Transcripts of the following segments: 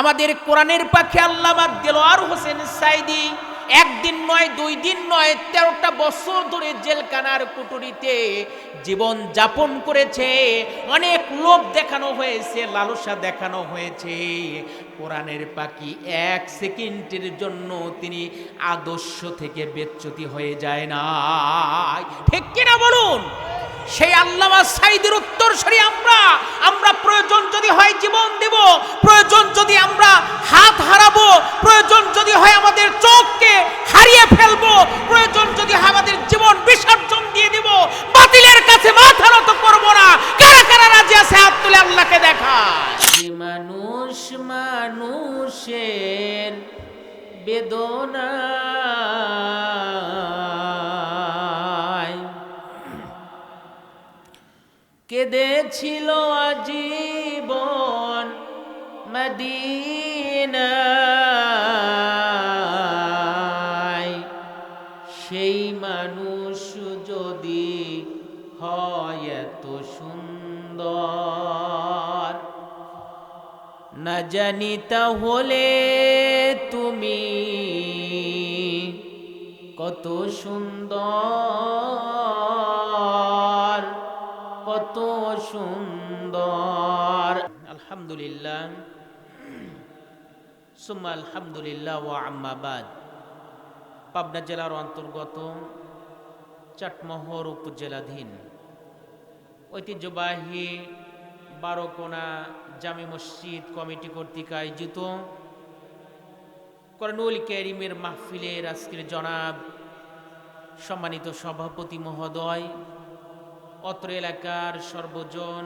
আমাদের কোরআনের পাখি আল্লামা দেলোয়ার হোসেন সাইদি একদিন নয়, দুই দিন নয়, তেরোটা বছর ধরে জেলখানার কুটুরিতে জীবন যাপন করেছে। অনেক লোভ দেখানো হয়েছে, লালসা দেখানো হয়েছে। কোরআনের পাখি এক সেকেন্ডের জন্য তিনি আদর্শ থেকে বেচ্যুতি হয়ে যায় না ঠিক কিনা বলুন? সেই আল্লামা সাইদের উত্তর সরি আমরা। আমরা প্রয়োজন যদি হয় জীবন দেব, প্রয়োজন যদি আমরা হাত হারাবো, প্রয়োজন যদি হয় আমাদের চোখকে হারিয়ে ফেলব, প্রয়োজন যদি হয় আমাদের জীবন বিসর্জন দিয়ে দেব, বাতিলের কাছে মাথা নত করব না। কারা কারা রাজি আছে হাত তুলে আল্লাহকে দেখা মানুষ মানুষের বেদনায় কেঁদেছিল আজীবন মদিনায়। সেই মানুষ যদি হয় এত সুন্দর, না জানি তাহলে তুমি কত সুন্দর। কত সুন্দর। আলহামদুলিল্লাহ। সুম্মা আলহামদুলিল্লাহ ও আম্মাবাদ পাবনা জেলার অন্তর্গত চাটমোহর উপজেলাধীন। ঐতিহ্যবাহী বারোকোনা জামি মসজিদ কমিটি কর্তৃক আয়োজিত করনুল ক্যারিমের মাহফিলের আজকের জনাব সম্মানিত সভাপতি মহোদয় অত্র এলাকার সর্বজন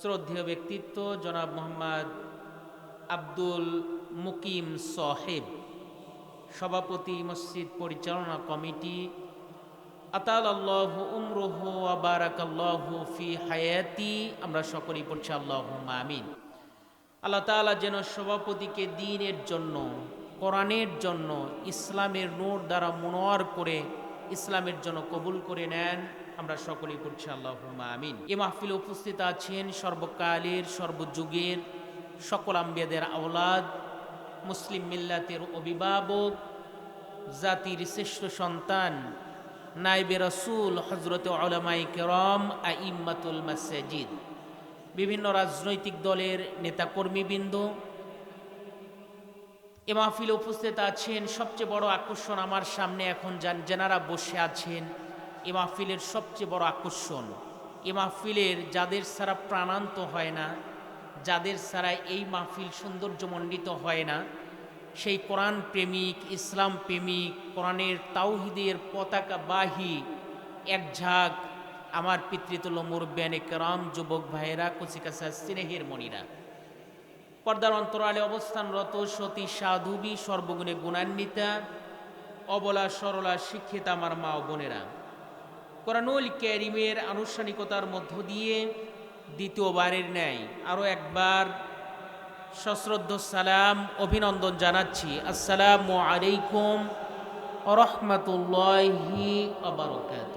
শ্রদ্ধেয় ব্যক্তিত্ব জনাব মোহাম্মদ আব্দুল মুকিম সাহেব। সভাপতি মসজিদ পরিচালনা কমিটি। আতাল আল্লাহ উমরুহ আবারাক আল্লাহ ফি হায়াতি। আমরা সকলেই পড়ছি আল্লাহ আমিন। আল্লাহ তাআলা যেন সভাপতিকে দিনের জন্য, কোরআনের জন্য, ইসলামের নূর দ্বারা মনোয়ার করে, ইসলামের জন্য কবুল করে নেন। আমরা সকলেই পড়ছি আল্লাহ আমিন। এ মাহফিলে উপস্থিত আছেন সর্বকালের, সর্বযুগের সকল আম্বিয়াদের আওলাদ, মুসলিম মিল্লাতের অভিভাবক, জাতির শ্রেষ্ঠ সন্তান, নাইবে রসুল হজরত আলমাই কেরম, আইম্মাতুল মাসাজিদ, বিভিন্ন রাজনৈতিক দলের নেতাকর্মীবৃন্দ। এ মাহফিলে উপস্থিত আছেন সবচেয়ে বড় আকর্ষণ আমার সামনে এখন যান যেনারা বসে আছেন এ মাহফিলের সবচেয়ে বড় আকর্ষণ। এ মাহফিলের যাদের ছাড়া প্রাণান্ত হয় না, যাদের ছাড়া এই মাহফিল সৌন্দর্যমণ্ডিত হয় না, সেই কোরআন প্রেমিক, ইসলাম প্রেমিক, কোরআনের তাওহিদের পতাকা বাহি এক ঝাঁক আমার পিতৃতুল্য মুরব্বানে কেরাম যুবক ভাইয়েরা, কচিকাছা স্নেহের মণিরা। পর্দার অন্তরালে অবস্থানরত সতী সাধুবী সর্বগুণে গুণান্বিতা, অবলা সরলা শিক্ষিত আমার মা ও বোনেরা। কোরআনুল ক্যারিমের আনুষ্ঠানিকতার মধ্য দিয়ে দ্বিতীয়বারের ন্যায় আরও একবার সশ্রদ্ধ সালাম, অভিনন্দন জানাচ্ছি। আসসালামু আলাইকুম রহমতুল্লাহি আবরকাত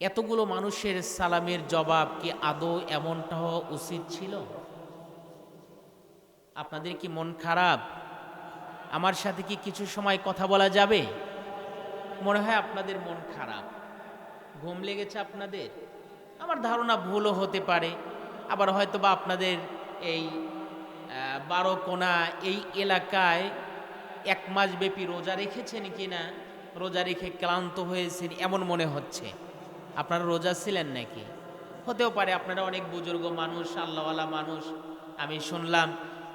এতগুলো মানুষের সালামের জবাব কি আদৌ এমনটা হওয়া উচিত ছিল? আপনাদের কি মন খারাপ? আমার সাথে কি কিছু সময় কথা বলা যাবে? মনে হয় আপনাদের মন খারাপ। ঘুম লেগেছে আপনাদের? আমার ধারণা ভুলও হতে পারে। আবার হয়তো বা আপনাদের এই বারো কোনা এই এলাকায় এক মাস ব্যাপী রোজা রেখেছেন কি না রোজা রেখে ক্লান্ত হয়েছেন এমন মনে হচ্ছে। আপনারা রোজা ছিলেন নাকি? হতেও পারে আপনারা অনেক বুজুর্গ মানুষ, আল্লাহওয়ালা মানুষ। আমি শুনলাম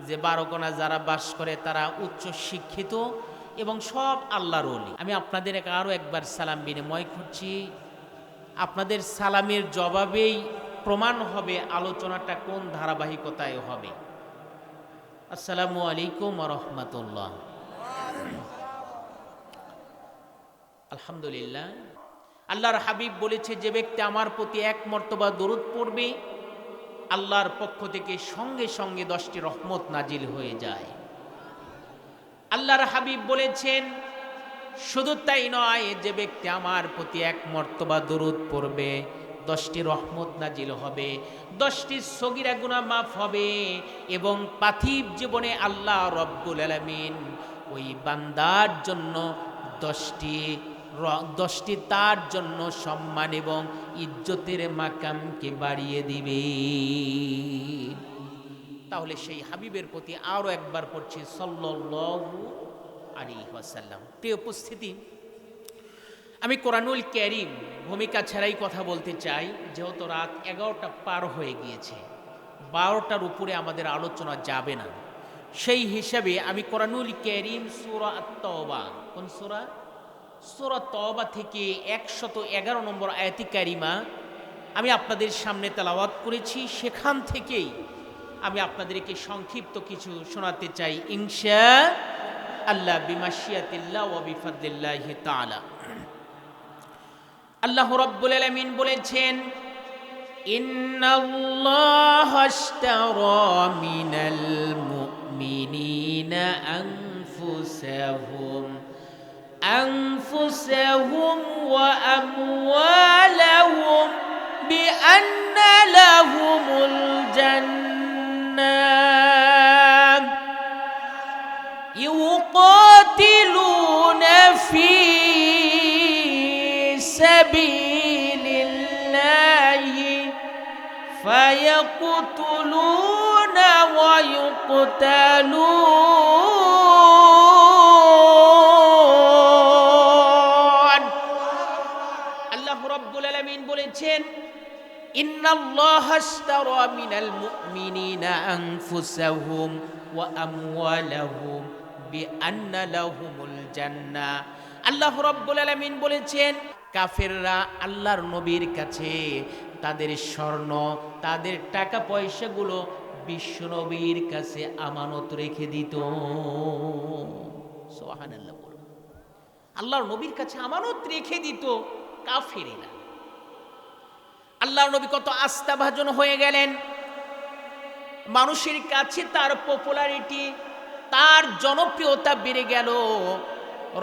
যে বারোকোনা যারা বাস করে তারা উচ্চ শিক্ষিত এবং সব আল্লাহর ওলি। আমি আপনাদের আরও একবার সালাম বিনিময় করছি। আপনাদের সালামের জবাবেই প্রমাণ হবে আলোচনাটা কোন ধারাবাহিকতায় হবে। আসসালামু আলাইকুম রহমতুল্লাহ। আলহামদুলিল্লাহ। আল্লাহর হাবিব বলেছে, যে ব্যক্তি আমার প্রতি এক মর্তবা দরুদ পড়বে, আল্লাহর পক্ষ থেকে সঙ্গে সঙ্গে দশটি রহমত নাজিল হয়ে যায়। আল্লাহর হাবিব বলেছেন, শুধু তাই নয়, যে ব্যক্তি আমার প্রতি এক মর্তবা দরুদ পড়বে, দশটি রহমত নাজিল হবে, দশটি সগিরা গুণা মাফ হবে এবং পাথিব জীবনে আল্লাহ রব্বুল আলমিন ওই বান্দার জন্য দশটি দশটি তার জন্য সম্মান এবং ইজ্জতের মাকামকে বাড়িয়ে দিবে। তাহলে সেই হাবিবের প্রতি আরও একবার পড়ছি সল্লু আলী ওয়াসাল্লাম। প্রিয় উপস্থিতি, আমি কোরআনুল ক্যারিম ভূমিকা ছাড়াই কথা বলতে চাই, যেহেতু রাত এগারোটা পার হয়ে গিয়েছে, বারোটার উপরে আমাদের আলোচনা যাবে না। সেই হিসাবে আমি কোরআনুল ক্যারিম সুরা তওবা কোন সুরা? সুরা তওবা থেকে একশত এগারো নম্বর আয়াতি কারিমা আমি আপনাদের সামনে তেলাওয়াত করেছি। সেখান থেকেই আমি আপনাদেরকে সংক্ষিপ্ত কিছু শোনাতে চাই ইনশা আল্লাহ বিমাশিয়াতিল্লাহ ওয়া বিফাদিল্লাহি তাআলা আল্লাহ রাব্বুল আলামিন বলেছেন ইন্নাল্লাহ আশতারা মিনাল মুমিনিনা আনফুসাহুম أنفسهم وأموالهم بأن لهم الجنة يقاتلون في سبيل الله فيقتلون ويقتلون আল্লাহ রব্বুল আলামিন বলেছেন আল্লাহ বলেছেন, কাফেররা আল্লাহর নবীর কাছে তাদের স্বর্ণ, তাদের টাকা পয়সাগুলো বিশ্ব নবীর কাছে আমানত রেখে দিত। বলুন। আল্লাহর নবীর কাছে আমানত রেখে দিত কাফেরেরা। আল্লাহর নবী কত আস্থাভাজন হয়ে গেলেন। মানুষের কাছে তার পপুলারিটি তার জনপ্রিয়তা বেড়ে গেল।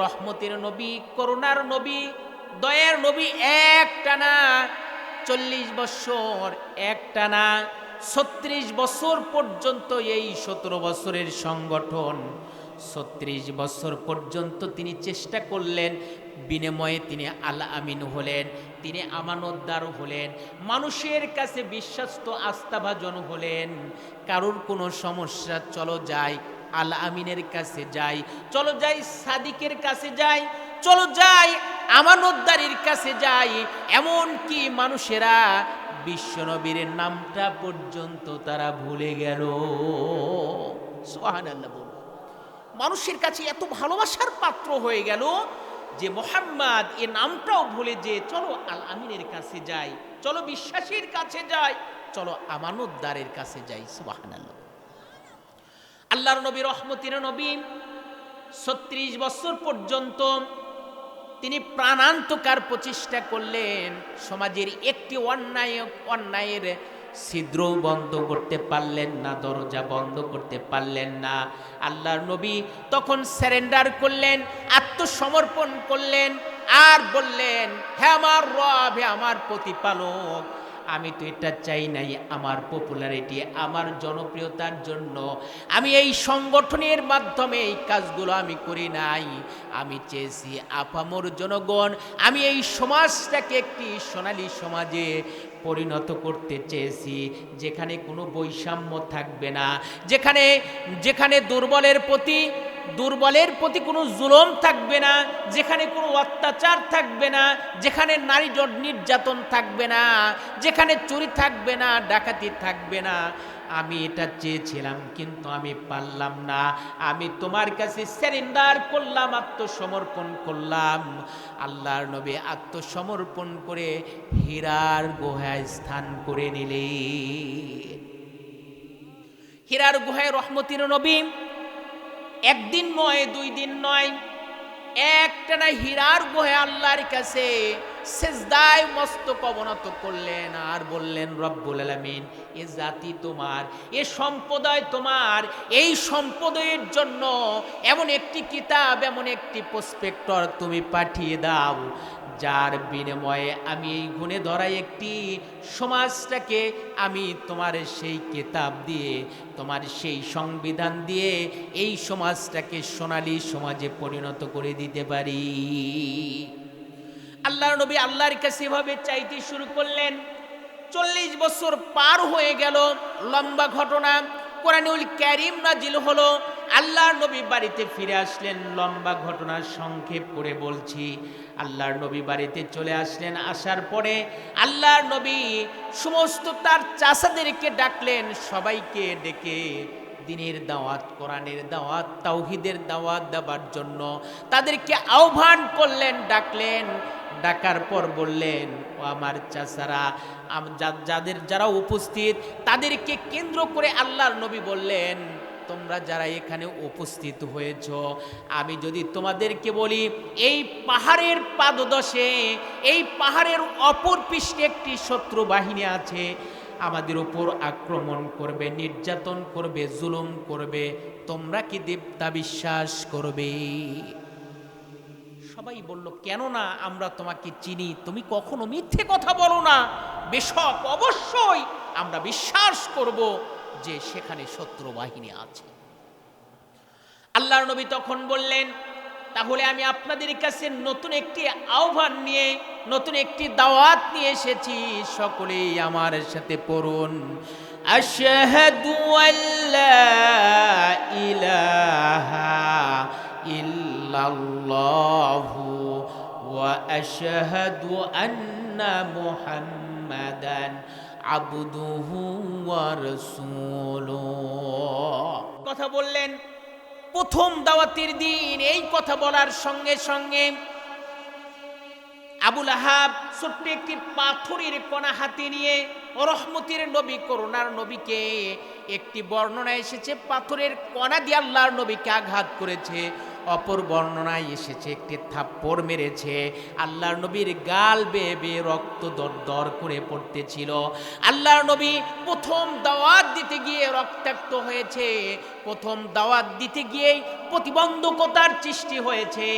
রহমতের নবী, করুণার নবী, দয়ার নবী এক টানা চল্লিশ বছর এক টানা ছত্রিশ বছর পর্যন্ত এই সতেরো বছরের সংগঠন, ছত্রিশ বছর পর্যন্ত তিনি চেষ্টা করলেন বিনিময়ে তিনি আল আমিন হলেন, তিনি আমানতদার হলেন, মানুষের কাছে বিশ্বস্ত আস্থাভাজন হলেন। কারোর কোনো সমস্যা, চলো যাই আল আমিনের কাছে যাই, চলো যাই সাদিকের কাছে যাই, চলো যাই আমানতদারির কাছে যাই। এমন কি মানুষেরা বিশ্বনবীর নামটা পর্যন্ত তারা ভুলে গেল। সোহানাল্লাহ বলুন। মানুষের কাছে এত ভালোবাসার পাত্র হয়ে গেল যে মোহাম্মদ, এ নামটাও ভুলে যে, চলো আল আমিনের কাছে যাই, চলো বিশ্বাসীর কাছে যাই, চলো আমানতদারের কাছে যাই, সুবহানাল্লাহ। আল্লাহর নবী রহমতির নবী ছত্রিশ বছর পর্যন্ত তিনি প্রাণান্তকার প্রচেষ্টা করলেন। সমাজের একটি অন্যায় অন্যায়ের ছিদ্র বন্ধ করতে পারলেন না, দরজা বন্ধ করতে পারলেন না। আল্লাহর নবী তখন স্যারেন্ডার করলেন, আত্মসমর্পণ করলেন আর বললেন, হে আমার রব, হে আমার প্রতিপালক, আমি তো এটা চাই নাই আমার পপুলারিটি আমার জনপ্রিয়তার জন্য। আমি এই সংগঠনের মাধ্যমে এই কাজগুলো আমি করি নাই। আমি চেয়েছি আপামর জনগণ, আমি এই সমাজটাকে একটি সোনালী সমাজে পরিণত করতে চেয়েছি। যেখানে কোনো বৈষম্য থাকবে না। যেখানে যেখানে দুর্বলের প্রতি দুর্বলের প্রতি কোনো জুলম থাকবে না। যেখানে কোনো অত্যাচার থাকবে না। যেখানে নারী নির্যাতন থাকবে না। যেখানে চুরি থাকবে না, ডাকাতি থাকবে না। আমি এটা চেয়েছিলাম, কিন্তু আমি পারলাম না। আমি তোমার কাছে স্যারেন্ডার করলাম, আত্মসমর্পণ করলাম। আল্লাহর নবী আত্মসমর্পণ করে হীরার গুহায় স্থান করে নিলে হীরার গুহায় রহমতির নবী, একদিন নয়, দুই দিন নয়, একটানা হীরার গুহায় আল্লাহর কাছে সেজদায় মস্তক অবনত করলেন আর বললেন, রব্বুল আলামিন, এ জাতি তোমার, এ সম্প্রদায় তোমার, এই সম্প্রদায়ের জন্য এমন একটি কিতাব, এমন একটি প্রসপেক্টর তুমি পাঠিয়ে দাও, যার বিনিময়ে আমি এই গুণে ধরা একটি সমাজটাকে, আমি তোমার সেই কেতাব দিয়ে, তোমার সেই সংবিধান দিয়ে, এই সমাজটাকে সোনালী সমাজে পরিণত করে দিতে পারি। আল্লাহর নবী আল্লাহর কাছে এভাবে চাইতে শুরু করলেন। চল্লিশ বছর পার হয়ে গেল, লম্বা ঘটনা। কোরআনুল ক্যারিম নাজিল হলো, আল্লাহর নবী বাড়িতে ফিরে আসলেন, লম্বা ঘটনার সংক্ষেপ করে বলছি। আল্লাহর নবী বাড়িতে চলে আসলেন, আসার পরে আল্লাহর নবী সমস্ত তার চাষাদেরকে ডাকলেন, সবাইকে ডেকে দিনের দাওয়াত, কোরআনের দাওয়াত, তাওহিদের দাওয়াত দেওয়ার জন্য তাদেরকে আহ্বান করলেন, ডাকলেন, ডাকার পর বললেন, ও আমার চাচারা যাদের যারা উপস্থিত তাদেরকে কেন্দ্র করে আল্লাহর নবী বললেন, তোমরা যারা এখানে উপস্থিত হয়েছ, আমি যদি তোমাদেরকে বলি, এই পাহাড়ের পাদদশে, এই পাহাড়ের অপর পৃষ্ঠে একটি শত্রু বাহিনী আছে আমাদের উপর আক্রমণ করবে, নির্যাতন করবে, জুলুম করবে। তোমরা কি দেবতা বিশ্বাস করবে? সবাই বলল, কেন না? আমরা তোমাকে চিনি। তুমি কখনো মিথ্যে কথা বলো না। বেশক অবশ্যই আমরা বিশ্বাস করব যে সেখানে শত্রু বাহিনী আছে। আল্লাহর নবী তখন বললেন তাহলে আমি আপনাদের কাছে নতুন একটি আহ্বান নিয়ে, নতুন একটি দাওয়াত নিয়ে এসেছি। সকলেই আমার সাথে পড়ুন। আশহাদু আল্লা ইলাহা ইল্লাল্লাহু ওয়া আশহাদু আন্না মুহাম্মাদান আবদুহু ওয়া রাসূলুহু। কথা বললেন প্রথম দাওয়াতের দিন, এই কথা বলার সঙ্গে সঙ্গে আবুল আহাব ছোট্ট একটি পাথরের কণা হাতে নিয়ে রহমতের নবী, করুণার নবীকে একটি বর্ণনা এসেছে, পাথরের কণা দিয়ে আল্লাহর নবীকে আঘাত করেছে। অপর বর্ণনায় এসেছে, একটি থাপ্পড় মেরেছে। আল্লাহর নবীর গাল বেয়ে বেয়ে রক্ত দর দর করে পড়তেছিল। আল্লাহর নবী প্রথম দাওয়াত দিতে গিয়ে রক্তাক্ত হয়েছে। প্রথম দাওয়াত দিতে গিয়েই প্রতিবন্ধকতার সৃষ্টি হয়েছে।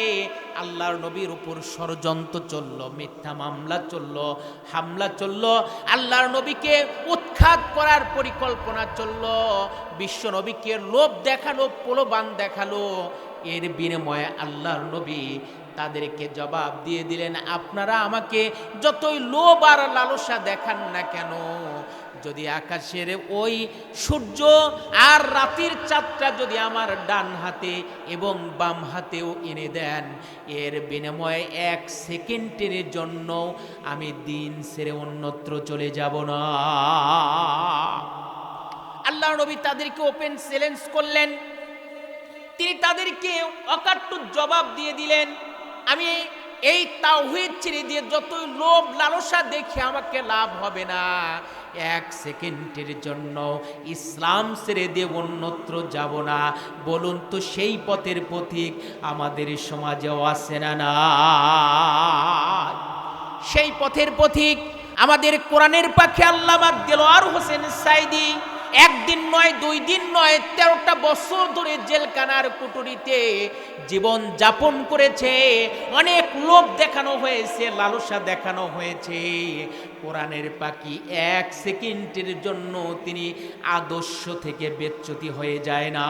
আল্লাহর নবীর উপর ষড়যন্ত্র চলল, মিথ্যা মামলা চলল, হামলা চলল। আল্লাহর নবীকে উৎখাত করার পরিকল্পনা চলল। বিশ্ব নবীকে লোভ দেখাল প্রলোবান দেখাল। এর বিনিময়ে আল্লাহর নবী তাদেরকে জবাব দিয়ে দিলেন, আপনারা আমাকে যতই লোভ আর লালসা দেখান না কেন, যদি আকাশের ওই সূর্য আর রাতের চাঁদটা যদি আমার ডান হাতে এবং বাম হাতেও এনে দেন, এর বিনিময়ে এক সেকেন্ডের জন্য আমি দিন সেরে অন্যত্র চলে যাব না। আল্লাহ নবী তাদেরকে ওপেন চ্যালেঞ্জ করলেন। তিনি তাদেরকে অকাট্য জবাব দিয়ে দিলেন, আমি এই তাওহিদ ছেড়ে দিয়ে যতই লোভ লালসা দেখে আমাকে লাভ হবে না। এক সেকেন্ডের জন্য ইসলাম ছেড়ে দিয়ে অন্যত্র যাব না। বলুন তো সেই পথের পথিক আমাদের সমাজেও আছে না না সেই পথের পথিক আমাদের কোরআনের পাখে আল্লামা দেলোয়ার হোসেন সাইদি একদিন নয়, দুই দিন নয়, তেরোটা বছর ধরে জেলখানার কুটুরিতে জীবন যাপন করেছে। অনেক লোভ দেখানো হয়েছে, লালসা দেখানো হয়েছে। কোরআনের পাখি এক সেকেন্ডের জন্য তিনি আদর্শ থেকে বেচ্যুতি হয়ে যায় না।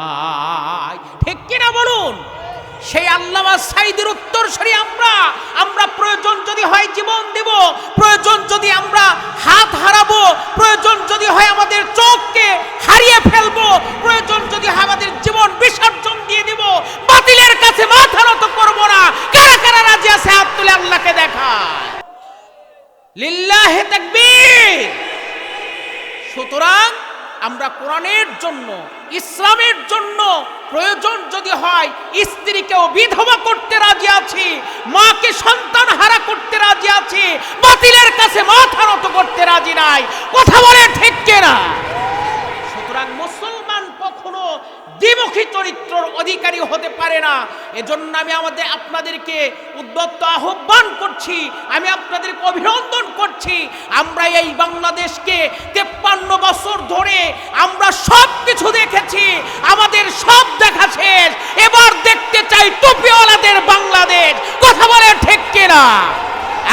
সেই আল্লামা সাইদের উত্তর সরি আমরা। আমরা প্রয়োজন যদি হয় জীবন দেব, প্রয়োজন যদি আমরা হাত হারাবো, প্রয়োজন যদি হয় আমাদের চোখকে হারিয়ে ফেলব, প্রয়োজন যদি হয় আমাদের জীবন বিসর্জন দিয়ে দেব, বাতিলের কাছে মাথা নত করব না। কারা কারা রাজি আছে হাত তুলে আল্লাহকে দেখায়? লিল্লাহে তাকবীর। সুতরাং আমরা কোরআনের জন্য ইসলামের জন্য প্রয়োজন যদি হয় স্ত্রীকেও বিধবা করতে রাজি আছি, মাকে সন্তান হারা করতে রাজি আছি, বাতিলের কাছে মাথা নত করতে রাজি নাই। কথা বলে ঠিক না সুতরাং মুসলমান কখনো দ্বিমুখী চরিত্রর অধিকারী হতে পারে না। এজন্য আমি আমাদের, আপনাদেরকে উদ্যত্ত আহ্বান করছি, আমি আপনাদেরকে অভিনন্দন করছি, আমরা এই বাংলাদেশকে তেপ্পান্ন বছর ধরে আমরা সব কিছু দেখেছি, আমাদের সব দেখা শেষ। এবার দেখতে চাই টুপিওয়ালাদের বাংলাদেশ। কথা বলে ঠিক কিনা?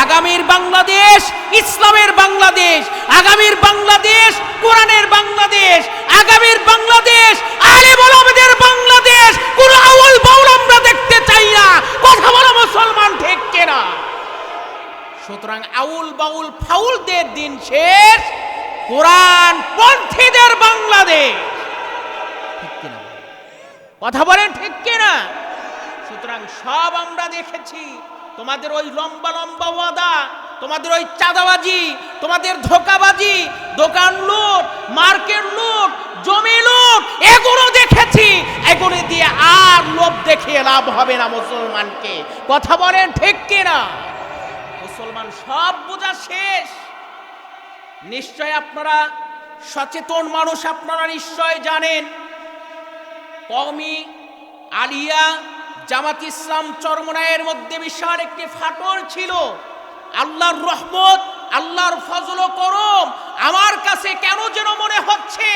আগামীর বাংলাদেশ, ইসলামের বাংলাদেশ, আগামীর বাংলাদেশ, কোরআনের বাংলাদেশ, আগামীর বাংলাদেশ আলে বলমদের বাংলাদেশ, কোন আউল বাউল আমরা দেখতে চাই না। কথা বলো মুসলমান ঠিক কেনা? সুতরাং আউল বাউল ফাউলদের দিন শেষ, কোরআন পন্থীদের বাংলাদেশ। ঠিক বলেন? কথা বলেন ঠিক কিনা? সুতরাং সব আমরা দেখেছি। তোমাদের ওই লম্বা লম্বা ওয়াদা, তোমাদের ওই চাঁদাবাজি, তোমাদের ধোকাবাজি, দোকান লুট, মার্কেট লুট, জমি লুট, এগুলো দেখেছি। এগুলো দিয়ে আর লোভ দেখিয়ে লাভ হবে না মুসলমানকে। কথা বলেন ঠিক কিনা? মুসলমান সব বোঝা শেষ। নিশ্চয় আপনারা সচেতন মানুষ, আপনারা নিশ্চয় জানেন। কওমি আলিয়া জামাত ইসলাম চরমনায়ের মধ্যে বিশাল একটি ফাটল ছিল। আল্লাহর রহমত, আল্লাহর ফজল করম আমার কাছে কেন যেন মনে হচ্ছে,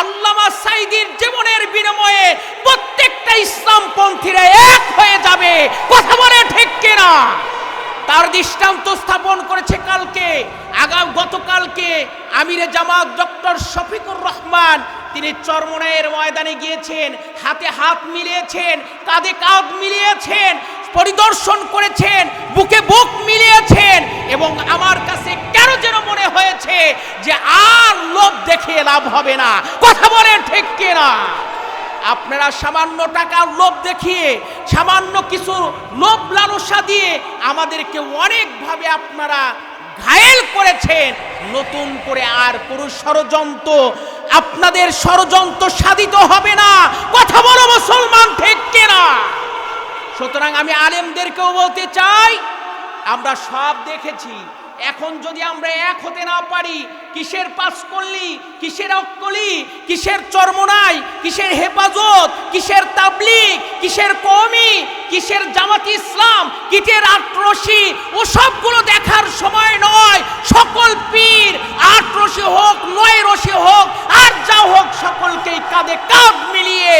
আল্লামা সাইদির জীবনের বিনিময়ে প্রত্যেকটা ইসলাম পন্থীরা এক হয়ে যাবে। কথা বলে ঠিক কিনা? তার দৃষ্টান্ত স্থাপন করেছে কালকে আগাম গতকালকে আমিরে জামাত ডক্টর শফিকুর রহমান তিনি চরমনায়ের ময়দানে গিয়েছেন, হাতে হাত মিলিয়েছেন, কাঁধে কাঁধ মিলিয়েছেন, পরিদর্শন করেছেন, বুকে বুক মিলিয়েছেন এবং আমার কাছে কেন যেন মনে হয়েছে যে আর লোভ দেখে লাভ হবে না। কথা বলেন ঠিক কিনা? আপনারা সামান্য টাকার লোভ দেখিয়ে, সামান্য কিছু লোভ লালসা দিয়ে আমাদেরকে অনেকভাবে আপনারা ঘায়েল করেছেন, নতুন করে আর কোনো ষড়যন্ত্র আপনাদের ষড়যন্ত্র সাধিত হবে না। কথা বলো মুসলমান ঠিক কিনা? সুতরাং আমি আলেমদেরকেও বলতে চাই, আমরা সব দেখেছি। এখন যদি আমরা এক হতে না পারি, কিসের পাস করলি কিসের অক্কলি, কিসের চর্মনাই, কিসের হেফাজত, কিসের তাবলিগ, কিসের কমি কিসের জামাত ইসলাম, কিসের আটরশি ও সবগুলো দেখার সময় নয় সকল পীর আটরশি হোক নয় রশি হোক আর যা হোক সকলকেই কাঁধে কাঁধ মিলিয়ে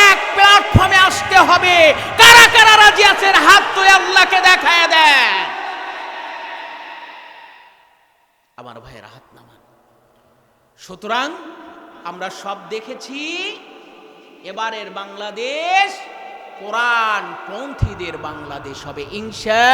এক প্ল্যাটফর্মে আসতে হবে কারা কারা রাজি আছেন হাত তুলে আল্লাহকে দেখায় দেয় আমার ভাইয়ের হাত নামান সুতরাং আমরা সব দেখেছি। এবারের বাংলাদেশ কোরআন পন্থীদের বাংলাদেশ হবে। ইনশা